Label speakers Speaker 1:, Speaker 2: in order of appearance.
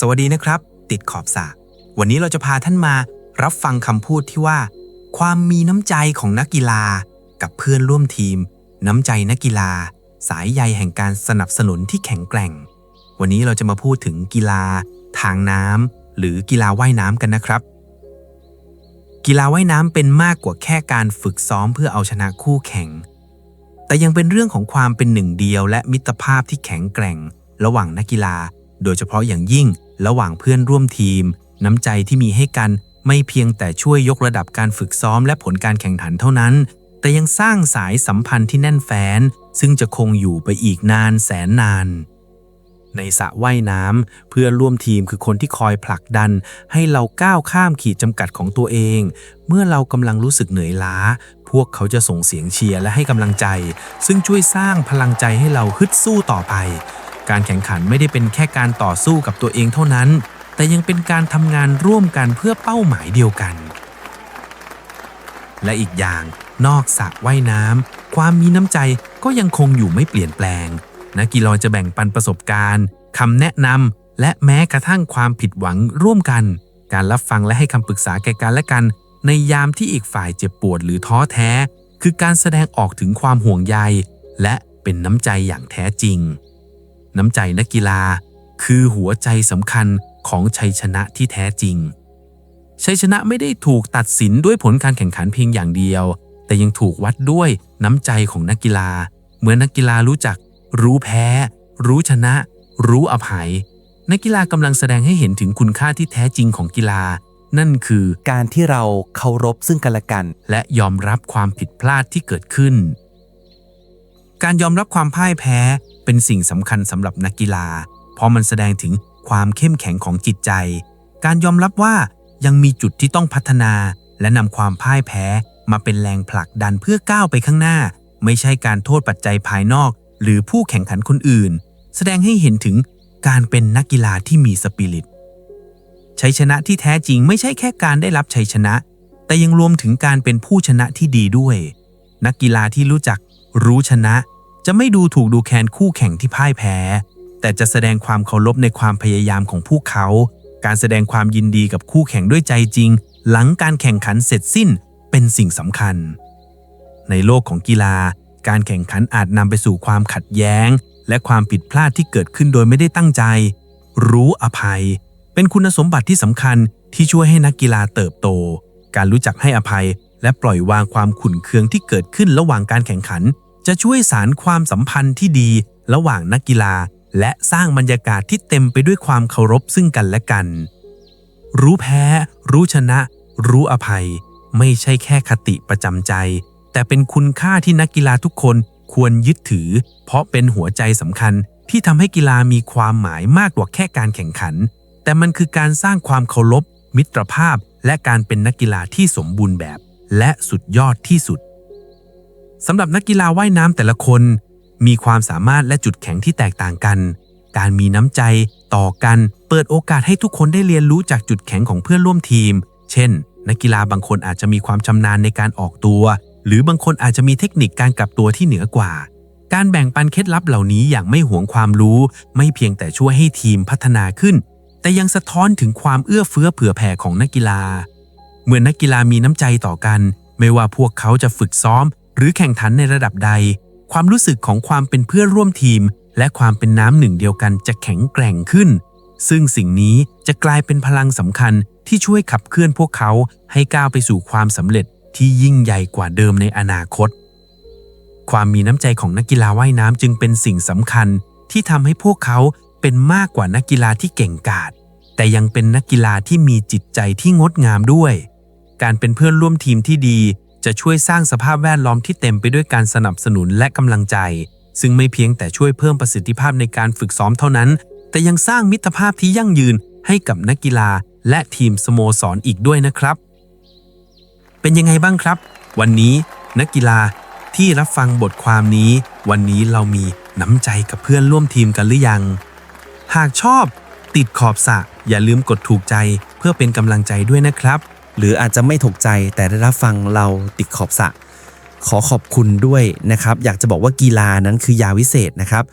Speaker 1: สวัสดีนะครับ ติดขอบสระวันนี้เราจะพาท่านมารับฟังคำพูดที่ว่า ความมีน้ำใจของนักกีฬา กับเพื่อนร่วมทีม น้ำใจนักกีฬา สายใยแห่งการสนับสนุนที่แข็งแกร่ง วันนี้เราจะมาพูดถึงกีฬา ทางน้ำหรือกีฬาว่ายน้ำกันนะครับ กีฬาว่ายน้ำเป็นมากกว่าแค่การฝึกซ้อมเพื่อเอาชนะคู่แข่ง แต่ยังเป็นเรื่องของความเป็นหนึ่งเดียวและมิตรภาพที่แข็งแกร่ง ระหว่างนักกีฬา โดยเฉพาะอย่างยิ่งระหว่างเพื่อนร่วมทีม น้ำใจที่มีให้กันไม่เพียงแต่ช่วยยกระดับการฝึกซ้อมและผลการแข่งขันเท่านั้น แต่ยังสร้างสายสัมพันธ์ที่แน่นแฟ้นซึ่งจะคงอยู่ไปอีกนานแสนนาน ในสระว่ายน้ำเพื่อนร่วมทีมคือคนที่คอยผลักดัน ให้เราก้าวข้ามขีดจำกัดของตัวเอง เมื่อเรากำลังรู้สึกเหนื่อยล้า พวกเขาจะส่งเสียงเชียร์และให้กำลังใจ ซึ่งช่วยสร้างพลังใจให้เราฮึดสู้ต่อไป การแข่งขันไม่ได้เป็นแค่การต่อสู้กับตัวเองเท่านั้น แต่ยังเป็นการทำงานร่วมกันเพื่อเป้าหมายเดียวกัน และอีกอย่างนอกสระว่ายน้ำความมีน้ำใจก็ยังคงอยู่ไม่เปลี่ยนแปลง นักกีฬาจะแบ่งปันประสบการณ์คำแนะนำและแม้กระทั่งความผิดหวังร่วมกัน การรับฟังและให้คำปรึกษาแก่กันและกัน ในยามที่อีกฝ่ายเจ็บปวดหรือท้อแท้ คือการแสดงออกถึงความห่วงใย และเป็นน้ำใจอย่างแท้จริง น้ำใจนักกีฬา คือหัวใจสำคัญของชัยชนะที่แท้จริง ชัยชนะไม่ได้ถูกตัดสินด้วยผลการแข่งขันเพียงอย่างเดียว แต่ยังถูกวัดด้วยน้ำใจของนักกีฬา เมื่อนักกีฬารู้จัก รู้แพ้ รู้ชนะ รู้อภัย นักกีฬากำลังแสดงให้เห็นถึงคุณค่าที่แท้จริงของกีฬา นั่นคือ
Speaker 2: การที่เราเคารพซึ่งกันและกัน
Speaker 1: และยอมรับความผิดพลาดที่เกิดขึ้น การยอมรับความพ่ายแพ้เป็นสิ่งสำคัญสำหรับนักกีฬา เพราะมันแสดงถึงความเข้มแข็งของจิตใจ การยอมรับว่ายังมีจุดที่ต้องพัฒนา และนำความพ่ายแพ้มาเป็นแรงผลักดันเพื่อก้าวไปข้างหน้า ไม่ใช่การโทษปัจจัยภายนอก หรือผู้แข่งขันคนอื่น แสดงให้เห็นถึงการเป็นนักกีฬาที่มีสปิริตชัยชนะที่แท้จริงไม่ใช่แค่การได้รับชัยชนะ แต่ยังรวมถึงการเป็นผู้ชนะที่ดีด้วย นักกีฬาที่รู้จัก รู้ชนะ จะไม่ดูถูกดูแคลนคู่แข่งที่พ่ายแพ้ แต่จะแสดงความเคารพในความพยายามของพวกเขา การแสดงความยินดีกับคู่แข่งด้วยใจจริง หลังการแข่งขันเสร็จสิ้นเป็นสิ่งสำคัญ ในโลกของกีฬา การแข่งขันอาจนำไปสู่ความขัดแย้ง และความผิดพลาดที่เกิดขึ้นโดยไม่ได้ตั้งใจ รู้อภัย เป็นคุณสมบัติที่สำคัญที่ช่วยให้นักกีฬาเติบโต การรู้จักให้อภัยและปล่อยวางความขุ่นเคืองที่เกิดขึ้นระหว่างการแข่งขัน จะช่วยสารความสัมพันธ์ที่ดีระหว่างนักกีฬา และสร้างบรรยากาศที่เต็มไปด้วยความเคารพซึ่งกันและกัน รู้แพ้ รู้ชนะ รู้อภัย ไม่ใช่แค่คติประจำใจ แต่เป็นคุณค่าที่นักกีฬาทุกคนควรยึดถือ เพราะเป็นหัวใจสำคัญที่ทำให้กีฬามีความหมายมากกว่าแค่การแข่งขัน แต่มันคือการสร้างความเคารพ มิตรภาพ และการเป็นนักกีฬาที่สมบูรณ์แบบ และสุดยอดที่สุด สำหรับนักกีฬาว่ายน้ำแต่ละคน มีความสามารถและจุดแข็งที่แตกต่างกัน การมีน้ำใจ ต่อกัน เปิดโอกาสให้ทุกคนได้เรียนรู้จากจุดแข็งของเพื่อนร่วมทีม เช่น นักกีฬาบางคนอาจจะมีความชำนาญในการออกตัว หรือบางคนอาจจะมีเทคนิคการกลับตัวที่เหนือกว่า การแบ่งปันเคล็ดลับเหล่านี้อย่างไม่หวงความรู้ ไม่เพียงแต่ช่วยให้ทีมพัฒนาขึ้น แต่ยังสะท้อนถึงความเอื้อเฟื้อเผื่อแผ่ของนักกีฬา เมื่อนักกีฬามีน้ำใจต่อกัน ไม่ว่าพวกเขาจะฝึกซ้อม หรือแข่งขันในระดับใด ความรู้สึกของความเป็นเพื่อนร่วมทีม และความเป็นน้ำหนึ่งเดียวกันจะแข็งแกร่งขึ้น ซึ่งสิ่งนี้จะกลายเป็นพลังสำคัญที่ช่วยขับเคลื่อนพวกเขาให้ก้าวไปสู่ความสำเร็จที่ยิ่งใหญ่กว่าเดิมในอนาคต ความมีน้ำใจของนักกีฬาว่ายน้ำจึงเป็นสิ่งสำคัญที่ทำให้พวกเขาเป็นมากกว่านักกีฬาที่เก่งกาจแต่ยังเป็นนักกีฬาที่มีจิตใจที่งดงามด้วย การเป็นเพื่อนร่วมทีมที่ดี จะช่วยสร้างสภาพแวดล้อมที่เต็มไปด้วยการสนับสนุนและกำลังใจ ซึ่งไม่เพียงแต่ช่วยเพิ่มประสิทธิภาพในการฝึกซ้อมเท่านั้น แต่ยังสร้างมิตรภาพที่ยั่งยืนให้กับนักกีฬา และทีมสโมสรออีกด้วยนะครับ เป็นยังไงบ้างครับ วันนี้นักกีฬาที่รับฟังบทความนี้ วันนี้เรามีน้ำใจกับเพื่อนร่วมทีมกันหรือยัง หากชอบ ติดขอบสระอย่าลืมกดถูกใจเพื่อเป็นกำลังใจด้วยนะครับ
Speaker 2: หรืออาจจะไม่ถูกใจแต่ได้รับฟังเราติดขอบสะ ขอขอบคุณด้วยนะครับ อยากจะบอกว่ากีฬานั้นคือยาวิเศษนะครับ